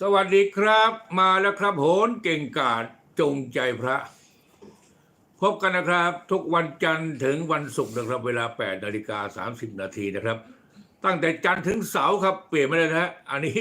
สวัสดีครับมาแล้วครับโหนเก่งกาจจงใจพระ พบกันนะครับ ทุกวันจันทร์ถึงวันศุกร์นะครับ เวลา8นาฬิกา30 นาทีนะครับ ตั้งแต่จันทร์ถึงเสาร์ครับเปลี่ยนไม่ได้นะฮะอันนี้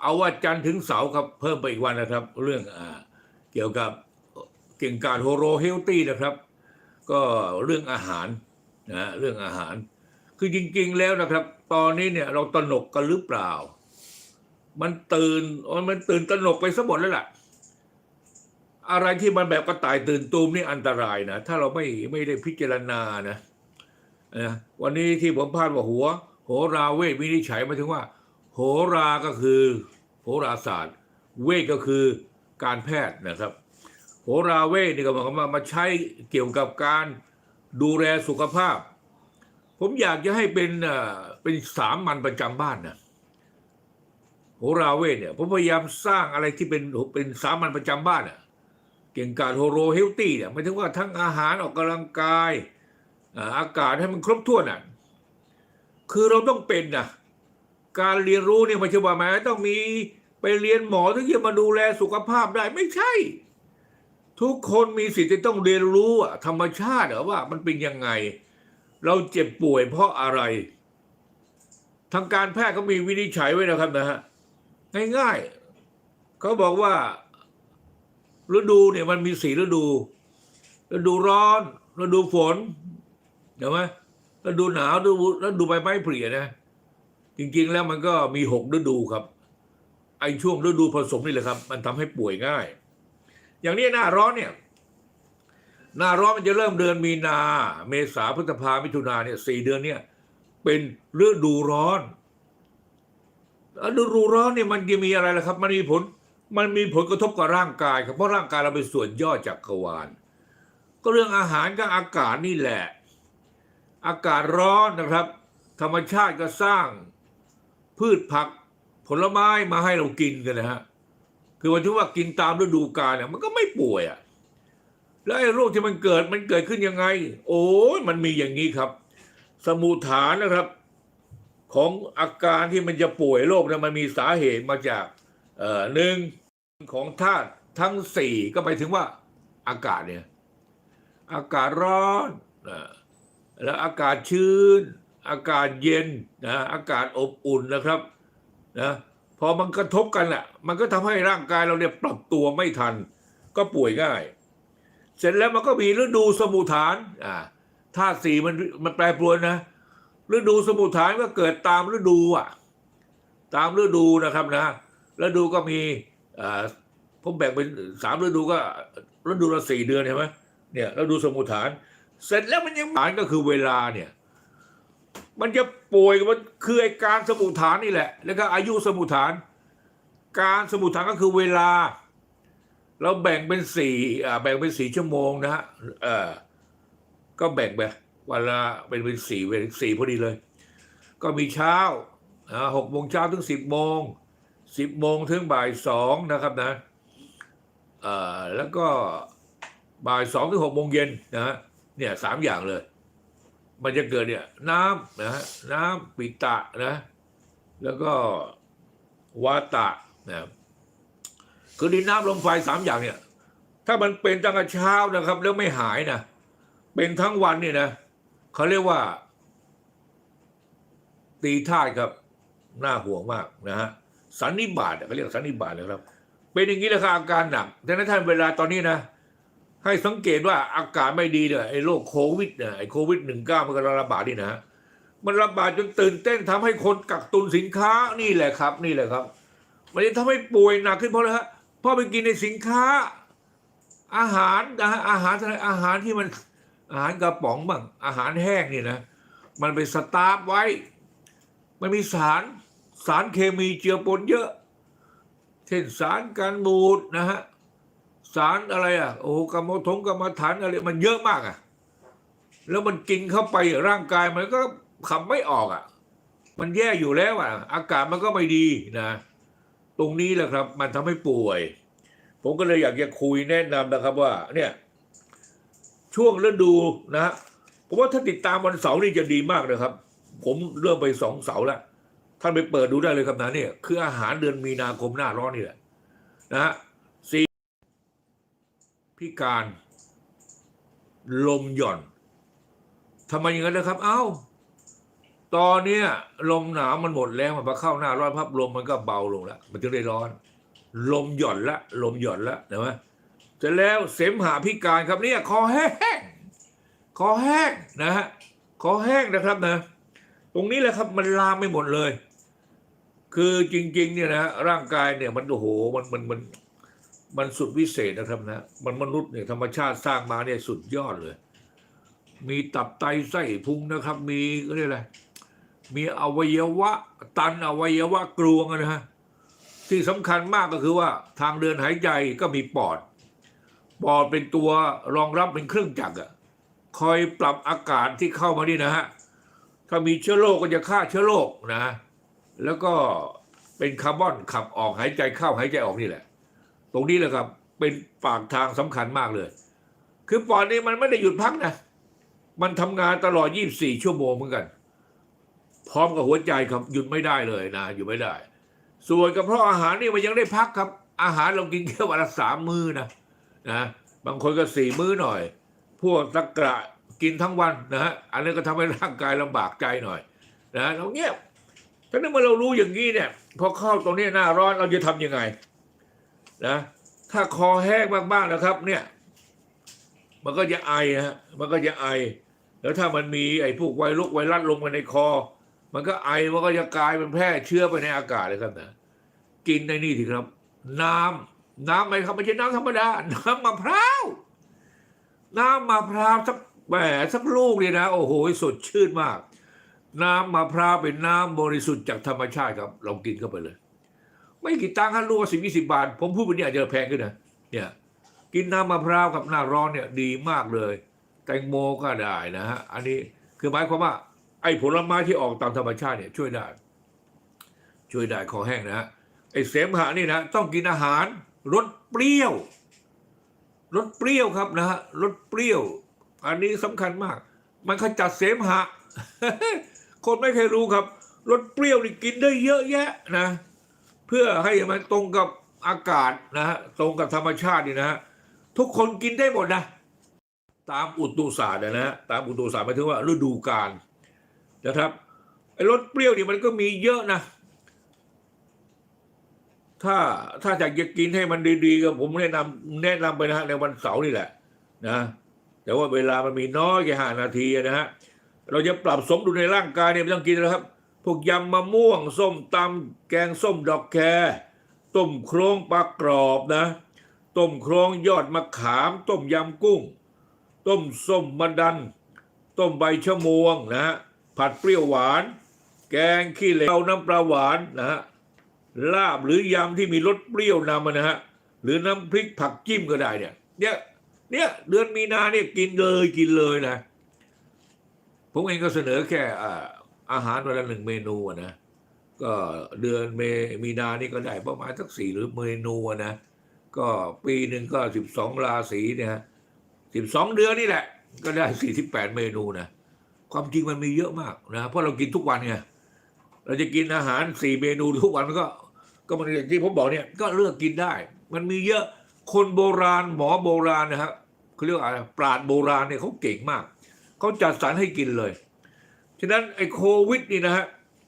เอาว่าจันทร์ถึงเสาร์ครับเพิ่มไปอีกวันนะครับ เรื่องอ่าเกี่ยวกับเก่งกาจโฮโรเฮลตี้นะครับ ก็เรื่องอาหารนะเรื่องอาหาร คือจริงๆแล้วนะครับ ตอนนี้เนี่ยเราตระหนกกันหรือเปล่า มันตื่นมันตื่นตระหนกไปซะหมดแล้วล่ะ อะไรที่มันแบบกระต่ายตื่นตูมนี่อันตรายนะถ้าเราไม่ไม่ได้พิจารณานะนะวันนี้ที่ผมพาดว่าหัว โหราเวทวินิจฉัยมาถึงว่า โหราก็คือโหราศาสตร์ เวทก็คือการแพทย์นะครับ โหราเวทนี่ก็หมายความว่ามาใช้เกี่ยวกับการดูแลสุขภาพ ผมอยากจะให้เป็นเอ่อเป็นสามัญประจำบ้านนะ โหราเวทเนี่ยผมพยายามสร้างอะไรที่เป็นเป็นสามัญประจำบ้านอะเก่งกาจโฮโรเฮลตี้เนี่ยหมายถึงว่าทั้งอาหารออกกำลังกายอากาศให้มันครบถ้วนอะคือเราต้องเป็นนะการเรียนรู้เนี่ยไม่ใช่ว่าแม้ต้องมีไปเรียนหมอถึงจะมาดูแลสุขภาพได้ไม่ใช่ ทุกคนมีสิทธิ์ที่ต้องเรียนรู้อะธรรมชาติอว่ามันเป็นยังไง เราเจ็บป่วยเพราะอะไร ทางการแพทย์เขามีวินิจฉัยไว้นะครับนะฮะ ง่ายๆเขาบอกว่า ฤดูเนี่ยมันมีสี่ฤดู ฤดูร้อน ฤดูฝนเห็นไหมฤดูหนาวฤดูฤดูใบไม้ผลินะ จริงๆแล้วมันก็มีหกฤดูครับ ไอ้ช่วงฤดูผสมนี่แหละครับ มันทำให้ป่วยง่าย อย่างนี้หน้าร้อนเนี่ย หน้าร้อนมันจะเริ่มเดือนมีนา เมษาพฤษภามิถุนาเนี่ยสี่เดือนเนี่ย เป็นฤดูร้อน ฤดูร้อนเนี่ยมันจะมีอะไรล่ะครับ มันมีผลมันมีผลกระทบกับร่างกายครับเพราะร่างกายเราเป็นส่วนย่อจากกรวาล ก็เรื่องอาหารกับอากาศนี่แหละ อากาศร้อนนะครับ ธรรมชาติก็สร้าง พืชผักผลไม้มาให้เรากินกันนะฮะคือวันที่ว่ากินตามฤดูกาลเนี่ยมันก็ไม่ป่วยอะ่ะแล้วไอ้โรคที่มันเกิดมันเกิดขึ้นยังไง โอ้ยมันมีอย่างนี้ครับ สมุฐานนะครับ ของอาการที่มันจะป่วยโรคเนี่ยมันมีสาเหตุมาจากเอ่อหนึ่งของธาตุทั้งสี่ก็ไปถึงว่าอากาศเนี่ย อากาศร้อนนะแล้วอากาศชื้น อากาศเย็นนะอากาศอบอุ่นนะครับนะพอมันกระทบกันแหละมันก็ทำให้ร่างกายเราเนี่ยปรับตัวไม่ทัน ก็ป่วยง่าย เสร็จแล้วมันก็มีฤดูสมุฐานอ่าธาตุสี่มันมันแปรปรวนนะ ฤดูสมุทฐานก็เกิดตามฤดูอะ ตามฤดูนะครับนะฤดูก็มีผมแบ่งเป็นสามฤดูก็ฤดูละสี่เดือนใช่ไหมเนี่ยฤดูสมุทฐาน เสร็จแล้วมันยังฐานก็คือเวลาเนี่ย มันจะป่วยมันคือไอการสมุทฐานนี่แหละ แล้วก็อายุสมุทฐาน การสมุทฐานก็คือเวลา เราแบ่งเป็นสี่แบ่งเป็นสี่ชั่วโมงนะฮะก็แบ่งไป วันละเป็นเป็นสี่เวลสี่พอดีเลย ก็มีเช้าหกโมงเช้าถึงสิบโมงสิบโมงถึงบ่ายสองนะครับนะแล้วก็บ่ายสองถึงหกโมงเย็นนะฮะเนี่ยสามอย่างเลย มันจะเกิดเนี่ยน้ำนะฮะน้ำปิตะนะ แล้วก็วาตะนะคือดินน้ำลมไฟสามอย่างเนี่ย ถ้ามันเป็นตั้งแต่เช้านะครับ แล้วไม่หายนะเป็นทั้งวันเนี่ยนะ เขาเรียกว่า ตีธาครับน่าห่วงมากนะฮะสันนิบาตเขาเรียกสันนิบาตนะครับ เป็นอย่างนี้แหละครับอาการหนักดังนั้นท่านเวลาตอนนี้นะ ให้สังเกตว่าอากาศไม่ดีเนี่ยไอ้โรคโควิดเนี่ยไอ้โควิดหนึ่งเก้ามันกำลังระบาดนี่นะ มันระบาดจนตื่นเต้นทำให้คนกักตุนสินค้านี่แหละครับ นี่แหละครับ มันจะทำให้ป่วยหนักขึ้นเพราะอะไรฮะเพราะไปกินในสินค้า อาหารนะฮะอาหารอะไรอาหารที่มัน อาหารกระป๋องบ้างอาหารแห้งนี่นะมันไปสตาร์ฟไว้ มันมีสารสารเคมีเจือปนเยอะ เช่นสารการบูดนะฮะสารอะไรอะโอ้กรรมฐงกรรมฐานอะไรมันเยอะมากอะแล้วมันกินเข้าไปร่างกายมันก็ขับไม่ออกอะ มันแย่อยู่แล้วอะ อากาศมันก็ไม่ดีนะ ตรงนี้แหละครับ มันทำให้ป่วย ผมก็เลยอยากจะคุยแนะนำนะครับว่า เนี่ย ช่วงฤดูนะฮะผมว่าถ้าติดตามวันเสาร์นี่จะดีมากเลยครับ ผมเริ่มไปสองเสาร์แล้วท่านไปเปิดดูได้เลยครับนะเนี่ยคืออาหารเดือนมีนาคมหน้าร้อนนี่แหละนะฮะสี่พิการ ลมหย่อนทำไมอย่างนั้นนะครับ เอ้า ตอนเนี้ยลมหนาวมันหมดแล้วมันพอเข้าหน้าร้อนพับลมมันก็เบาลงแล้วมันจึงได้ร้อน ลมหย่อนละ ลมหย่อนละเห็นไหม เสร็จแล้วเสมหะพิการครับเนี่ยคอแห้งคอแห้งนะฮะคอแห้งนะครับนะ ตรงนี้แหละครับมันลามไม่หมดเลย คือจริง ๆ เนี่ยนะร่างกายเนี่ยมันโอ้โหมันมันมันมันสุดวิเศษนะครับนะมันมนุษย์เนี่ยธรรมชาติสร้างมาเนี่ยสุดยอดเลย มีตับไตไส้พุงนะครับ มีเรียกอะไรมีอวัยวะตันอวัยวะกลวงนะฮะที่สำคัญมากก็คือว่าทางเดินหายใจก็มีปอด ปอดเป็นตัวรองรับเป็นเครื่องจักรอะคอยปรับอากาศที่เข้ามานี่นะฮะ ถ้ามีเชื้อโรคก็จะฆ่าเชื้อโรคนะ แล้วก็เป็นคาร์บอนขับออกหายใจเข้าหายใจออกนี่แหละ ตรงนี้แหละครับเป็นปากทางสำคัญมากเลย คือปอดนี่มันไม่ได้หยุดพักนะ มันทำงานตลอด 24 ชั่วโมงเหมือนกัน พร้อมกับหัวใจครับหยุดไม่ได้เลยนะหยุดไม่ได้ ส่วนกระเพาะอาหารนี่มันยังได้พักครับ อาหารเรากินแค่วันละสามมื้อนะ นะบางคนก็สี่มื้อหน่อย พวกตะกระกินทั้งวันนะฮะอันนี้ก็ทำให้ร่างกายลำบากใจหน่อยนะเราเงียบถ้าเมื่อเรารู้อย่างนี้เนี่ยพอเข้าตรงนี้หน้าร้อนเราจะทำยังไงนะถ้าคอแห้งมากๆนะครับ เนี่ย มันก็จะไอฮะมันก็จะไอ แล้วถ้ามันมีไอ้พวกไวรัสไวรัสลงไปในคอ มันก็ไอมันก็จะกลายเป็นแพร่เชื้อไปในอากาศเลยครับนะกินในนี่ทีครับ น้ำ น้ำอะไรครับไม่ใช่น้ำธรรมดา น้ำมะพร้าว น้ำมะพร้าวสักแหมสักลูกเลยนะ โอ้โหสดชื่นมาก น้ำมะพร้าวเป็นน้ำบริสุทธิ์จากธรรมชาติครับ ลองกินเข้าไปเลย ไม่กี่ตังค์ฮะลูกสิบยี่สิบาท ผมพูดไปเนี่ยอาจจะแพงขึ้นนะเนี่ยกินน้ำมะพร้าวกับหน้าร้อนเนี่ยดีมากเลย แตงโมก็ได้นะฮะอันนี้คือหมายความว่า ไอ้ผลไม้ที่ออกตามธรรมชาติเนี่ยช่วยได้ ช่วยได้คอแห้งนะฮะไอ้เสมหะนี่นะต้องกินอาหาร รสเปรี้ยวรสเปรี้ยวครับนะฮะรสเปรี้ยว อันนี้สำคัญมาก มันขจัดเสมหะ คนไม่เคยรู้ครับรสเปรี้ยวนี่กินได้เยอะแยะนะ เพื่อให้มันตรงกับอากาศนะฮะตรงกับธรรมชาตินี่นะฮะทุกคนกินได้หมดนะ ตามอุตุศาสตร์นะฮะตามอุตุศาสตร์หมายถึงว่าฤดูกาลนะครับไอ้รสเปรี้ยวนี่มันก็มีเยอะนะ ถ้าถ้าอยากจะกินให้มันดีๆก็ผมแนะนำแนะนำไปนะฮะในวันเสาร์นี่แหละนะแต่ว่าเวลามันมีน้อยแค่ห้านาทีนะฮะเราจะปรับสมดุลในร่างกายเนี่ยไม่ต้องกินแล้วครับ พวกยำมะม่วง ส้มตำแกงส้มดอกแครต้มโครงปลากรอบนะ ต้มโครงยอดมะขาม ต้มยำกุ้ง ต้มส้มมะดัน ต้มใบชะมวงนะฮะผัดเปรี้ยวหวาน แกงขี้เหลวน้ำปลาหวานนะฮะ ลาบหรือยำที่มีรสเปรี้ยวนำนะฮะหรือน้ำพริกผักจิ้มก็ได้เนี่ยเนี่ยเนี่ยเดือนมีนาเนี่ยกินเลยกินเลยนะ ผมเองก็เสนอแค่อ่าอาหารวันละหนึ่งเมนูนะก็เดือนเมมีนานี่ก็ได้ประมาณสักสี่หรือเมนูนะก็ปีหนึ่งก็สิบสองราศีเนี่ยสิบสองเดือนนี่แหละ ก็ได้สี่สิบแปดเมนูนะความจริงมันมีเยอะมากนะเพราะเรากินทุกวันไงเราจะกินอาหารสี่เมนูทุกวันมันก็ ก็มันอย่างที่ผมบอกเนี่ยก็เลือกกินได้ มันมีเยอะคนโบราณหมอโบราณนะฮะเขาเรียกว่าอะไรปราดโบราณเนี่ยเขาเก่งมากเขาจัดสรรให้กินเลย ฉะนั้นไอ้โควิดนี่นะฮะ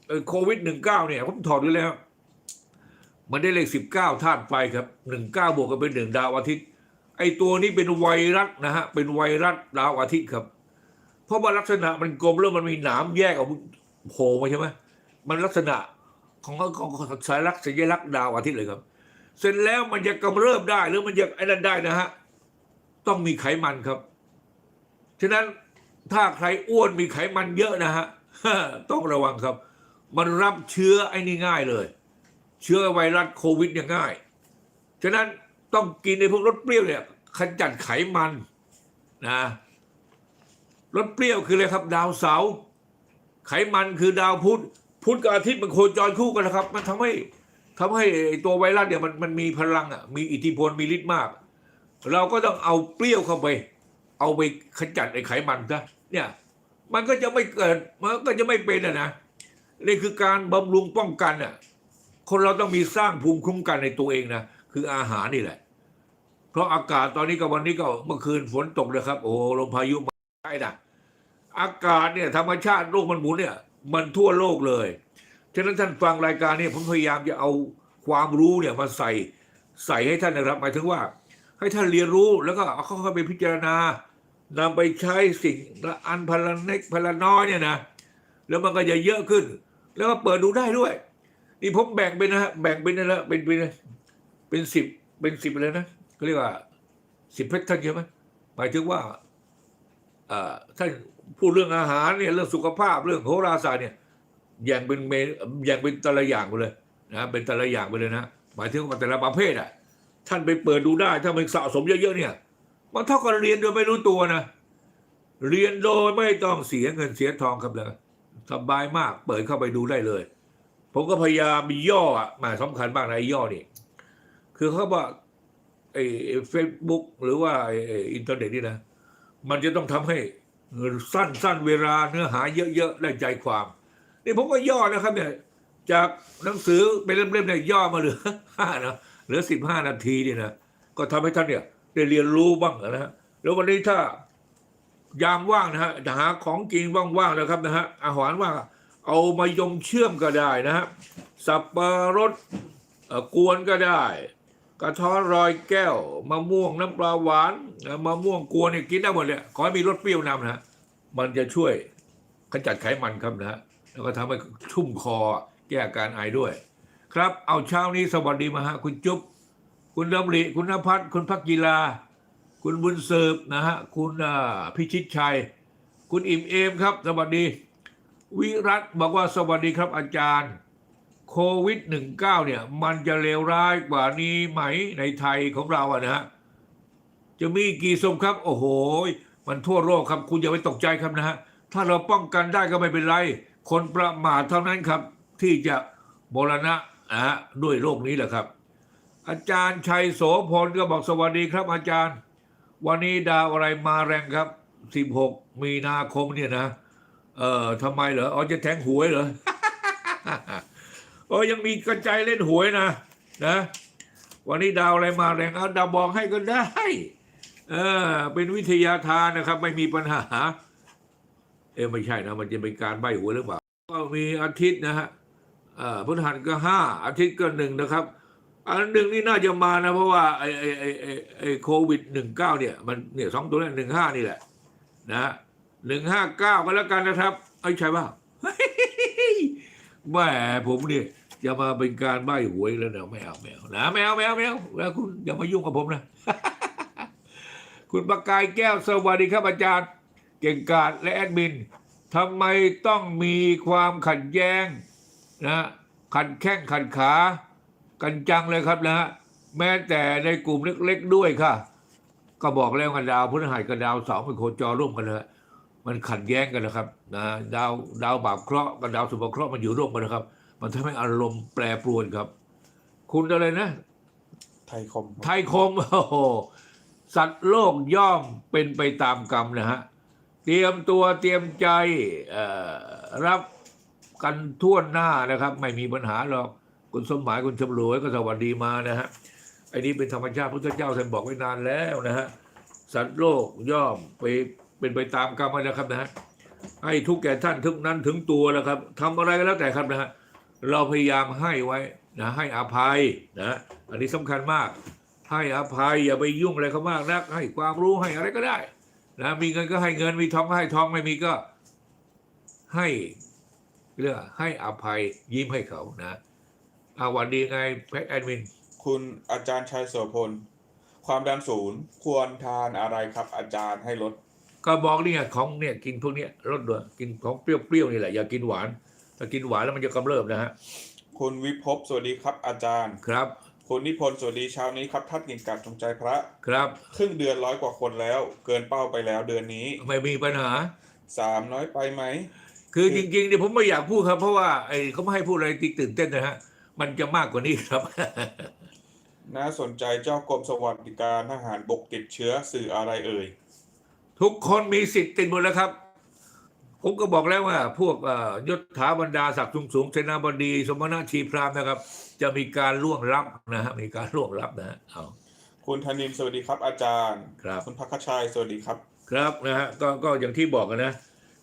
ไอ้โควิดหนึ่งเก้าเนี่ยผมถอดดูแล้ว มันได้เลขสิบเก้าธาตุไฟครับหนึ่งเก้าบวกกันเป็นหนึ่งดาวอาทิตย์ ไอ้ตัวนี้เป็นไวรัสนะฮะเป็นไวรัสดาวอาทิตย์ครับ เพราะว่าลักษณะมันกลมแล้วมันมีหนามแยกออกโผล่มาใช่ไหมมันลักษณะ ของของของสายลักษณ์สัญลักษณ์ดาวอาทิตย์เลยครับ เสร็จแล้วมันจะกำเริบได้หรือมันจะไอ้นั่นได้นะฮะต้องมีไขมันครับฉะนั้นถ้าใครอ้วนมีไขมันเยอะนะฮะต้องระวังครับ มันรับเชื้อไอ้นี่ง่ายเลย เชื้อไวรัสโควิดเนี่ยง่ายฉะนั้นต้องกินในพวกรสเปรี้ยวเนี่ยขจัดไขมันนะรสเปรี้ยวคืออะไรครับ ดาวเสา ไขมันคือดาวพุธ พุธกับอาทิตย์มันโคจรคู่กันนะครับ มันทำให้ทำให้ตัวไวรัสเนี่ยมันมันมีพลังอะมีอิทธิพลมีฤทธิ์มาก เราก็ต้องเอาเปรี้ยวเข้าไป เอาไปขจัดไอ้ไขมันซะเนี่ย มันก็จะไม่เกิดมันก็จะไม่เป็นอะนะนี่คือการบำรุงป้องกันอะคนเราต้องมีสร้างภูมิคุ้มกันในตัวเองนะคืออาหารนี่แหละ เพราะอากาศตอนนี้กับวันนี้ก็เมื่อคืนฝนตกนะครับ โอ้ลมพายุมาใช่นะอากาศเนี่ยธรรมชาติโลกมันหมุนเนี่ย มันทั่วโลกเลย ฉะนั้นท่านฟังรายการนี้ผมพยายามจะเอาความรู้เนี่ยมาใส่ใส่ให้ท่านนะครับหมายถึงว่า ให้ท่านเรียนรู้แล้วก็เอาเข้าไปพิจารณานำไปใช้สิ่งละอันพลันเล็กพลันน้อยเนี่ยนะแล้วมันก็จะเยอะขึ้น แล้วก็เปิดดูได้ด้วย นี่ผมแบ่งเป็นนะฮะแบ่งเป็นนะละเป็นเป็นเป็นสิบเป็นสิบเลยนะเขาเรียกว่าสิบเพชรท่านใช่ไหมหมายถึงว่าเอ่อท่าน พูดเรื่องอาหารเนี่ยเรื่องสุขภาพเรื่องโหราศาสตร์เนี่ยแย่งเป็นเมแย่งเป็นแต่ละอย่างไปเลยนะเป็นแต่ละอย่างไปเลยนะหมายถึงว่าแต่ละประเภทอะท่านไปเปิดดูได้ ถ้ามันสะสมเยอะๆเนี่ยมันเท่ากับเรียนโดยไม่รู้ตัวนะเรียนโดยไม่ต้องเสียเงินเสียทองครับเลยสบายมากเปิดเข้าไปดูได้เลย ผมก็พยายามมีย่ออะมาสำคัญมากนะไอ้ย่อนี่คือเขาบอกไอ้เฟซบุ๊กหรือว่าไอ้ไอ้อินเทอร์เน็ตนี่นะ มันจะต้องทำให้ สั้นสั้นเวลาเนื้อหาเยอะๆได้ใจความ นี่ผมก็ย่อนะครับเนี่ยจากหนังสือเป็นเล่มๆเนี่ยย่อมาเหลือห้านะเหลือสิบห้านาทีเนี่ยนะก็ทำให้ท่านเนี่ยได้เรียนรู้บ้างนะฮะแล้ววันนี้ถ้ายามว่างนะฮะหาของกินว่างๆนะครับนะฮะอาหารว่างเอามายมเชื่อมก็ได้นะฮะสับปะรดกวนก็ได้ กระท้อนรอยแก้ว มะม่วงน้ำปลาหวานมะม่วงกวนเนี่ยกินได้หมดเลยขอให้มีรสเปรี้ยวนำนะฮะมันจะช่วยขจัดไขมันครับนะฮะแล้วก็ทำให้ชุ่มคอแก้อาการไอด้วย ครับเอาเช้านี้สวัสดีมาฮะคุณจุ๊บคุณดำริคุณนภัทรคุณพักกีฬา คุณบุญเสิร์ฟนะฮะคุณอ่าพิชิตชัย คุณอิ่มเอมครับ สวัสดี วิรัตบอกว่าสวัสดีครับอาจารย์ โควิด -19 เนี่ย มันจะเลวร้ายกว่านี้ไหมในไทยของเราอะนะฮะจะมีกี่สมครับ โอ้โห มันทั่วโลกครับ คุณอย่าไปตกใจครับนะฮะ ถ้าเราป้องกันได้ก็ไม่เป็นไร คนประมาทเท่านั้นครับ ที่จะมรณะนะฮะด้วยโรคนี้แหละครับ อาจารย์ชัยโสพลก็บอกสวัสดีครับ อาจารย์ วันนี้ดาวอะไรมาแรงครับ 16 มีนาคมเนี่ยนะ เอ่อทำไมเหรออ๋อจะแทงหวยเหรอ โอ้ยังมีกระจายเล่นหวยนะนะ วันนี้ดาวอะไรมาแรงเอาดาวบอกให้ก็ได้เออเป็นวิทยาทานนะครับ ไม่มีปัญหา เออไม่ใช่นะ มันจะเป็นการใบหวยหรือเปล่า ก็มีอาทิตย์นะฮะเอ่อพฤหัสก็ห้าอาทิตย์ก็หนึ่งนะครับ อันหนึ่งนี่น่าจะมานะ เพราะว่าไอ้ไอ้ไอ้ไอ้ไอโควิดหนึ่งเก้าเนี่ย มันเนี่ยสองตัวนี้หนึ่งห้านี่แหละ นะหนึ่งห้าเก้าก็แล้วกันนะครับ ไอ้ใช่ป่ะแหมผมเนี่ย จะมาเป็นการใบ้หวยแล้วนะไม่เอาไม่เอานะไม่เอาไม่เอาไม่เอาแล้วคุณอย่ามายุ่งกับผมนะ คุณประกายแก้วสวัสดีครับอาจารย์ เก่งกาจและแอดมินทำไมต้องมีความขัดแย้งนะขัดแข้งขัดขา กันจังเลยครับนะฮะแม้แต่ในกลุ่มเล็กๆด้วยค่ะ ก็บอกแล้วกันดาวพฤหัสกับดาวเสาร์เป็นโคจรร่วมกันเลยมันขัดแย้งกันนะครับนะดาวดาวบาปเคราะห์กับดาวสุภเคราะห์มันอยู่ร่วมกันนะครับ มันทำให้อารมณ์แปรปรวนครับ คุณอะไรนะ ไทยคมไทยคมโอ้โหสัตว์โลกย่อมเป็นไปตามกรรมนะฮะ เตรียมตัวเตรียมใจเอ่อรับกันทั่วหน้านะครับ ไม่มีปัญหาหรอกคุณสมหมายคุณชมรวยก็สวัสดีมานะฮะไอ้นี้เป็นธรรมชาติพุทธเจ้าท่านบอกไว้นานแล้วนะฮะสัตว์โลกย่อมไปเป็นไปตามกรรมนะครับนะฮะให้ทุกแก่ท่านทุกนั้นถึงตัวแล้วครับทำอะไรก็แล้วแต่ครับนะฮะ เราพยายามให้ไว้นะให้อภัยนะอันนี้สำคัญมาก ให้อภัยอย่าไปยุ่งอะไรเขามากนัก ให้ความรู้ให้อะไรก็ได้นะมีเงินก็ให้เงินมีทองก็ให้ทองไม่มีก็ให้เรื่องให้อภัยยิ้มให้เขานะอาวันดีไงแพ็กแอดมิน คุณอาจารย์ชัยโสพล ความดันศูนย์ควรทานอะไรครับ อาจารย์ให้ลดก็บอกนี่ไงของเนี่ยกินพวกเนี้ยลดด้วยกินของเปรี้ยวๆนี่แหละอย่ากินหวาน ถ้ากินหวานแล้วมันจะกำเริบนะฮะคุณวิภพสวัสดีครับอาจารย์ ครับ คุณนิพนธ์สวัสดีเช้านี้ครับท่านเก่งกาจจงใจพระ ครับ ครึ่งเดือนร้อยกว่าคนแล้ว เกินเป้าไปแล้วเดือนนี้ไม่มีปัญหา สามน้อยไปไหม คือจริงๆเนี่ยผมไม่อยากพูดครับ เพราะว่าไอ้เขาไม่ให้พูดอะไรติตื่นเต้นนะฮะมันจะมากกว่านี้ครับ น่าสนใจเจ้ากรมสวัสดิการทหารบกติดเชื้อสื่ออะไรเอ่ยทุกคนมีสิทธิ์ติดหมดแล้วครับ ผมก็บอกแล้วว่า พวกเอ่อยศถาบรรดาศักดิ์สูงสูงๆเสนาบดี สมณะชีพรามนะครับ จะมีการล่วงลับนะฮะมีการล่วงลับนะฮะเอาคุณธนินสวัสดีครับ อาจารย์ครับคุณพักขชัยสวัสดีครับ ครับนะฮะก็ก็อย่างที่บอกกันนะ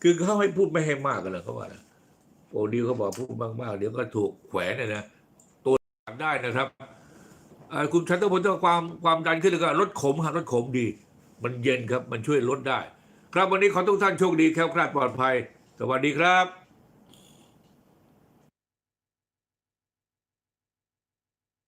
คือเขาให้พูดไม่ให้มากกันเลยเขาว่านะโอ้ดีเขาบอกพูดมากๆเดี๋ยวก็ถูกแขวนเนี่ยนะตัวได้นะครับเอ่อคุณชันตพลต้องความความดันขึ้นแล้วก็ลดขมฮะลดขมดี มันเย็นครับมันช่วยลดได้ ครับวันนี้ขอทุกท่านโชคดีแคล้วคลาดปลอดภัย สวัสดีครับ